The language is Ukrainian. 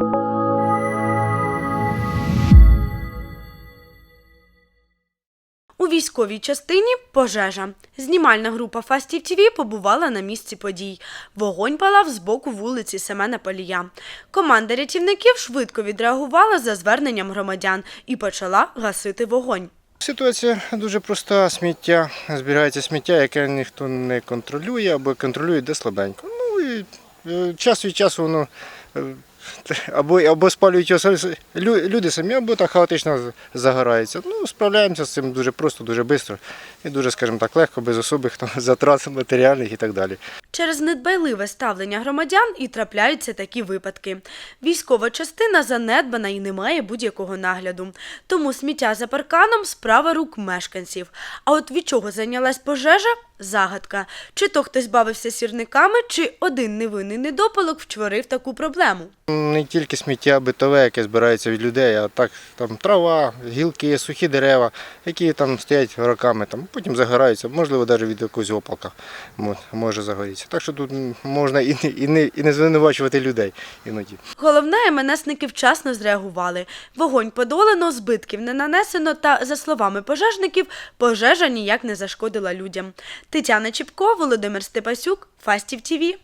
У військовій частині пожежа. Знімальна група Фастів ТВ побувала на місці подій. Вогонь палав з боку вулиці Семена Полія. Команда рятівників швидко відреагувала за зверненням громадян і почала гасити вогонь. Ситуація дуже проста. Сміття збирається сміття, яке ніхто не контролює або контролює де слабенько. Ну і е, час від часу воно е, або, або спалюють його люди самі, або так хаотично загораються. Ну, справляємося з цим дуже просто, дуже швидко і дуже, скажімо так, легко, без особих там, затрат матеріальних і так далі. Через недбайливе ставлення громадян і трапляються такі випадки. Військова частина занедбана і не має будь-якого нагляду. Тому сміття за парканом справа рук мешканців. А от від чого зайнялась пожежа загадка. Чи то хтось бавився сірниками, чи один невинний недопалок вчворив таку проблему. Не тільки сміття битове, яке збирається від людей, а так там трава, гілки, сухі дерева, які там стоять роками, там, потім загораються, можливо, навіть від якогось опалка може загорітися. Так що тут можна і не, і не, і не звинувачувати людей іноді. Головне, МНСники вчасно зреагували. Вогонь подолано, збитків не нанесено, та, за словами пожежників, пожежа ніяк не зашкодила людям. Тетяна Чіпко, Володимир Степасюк, Фастів ТІВІ.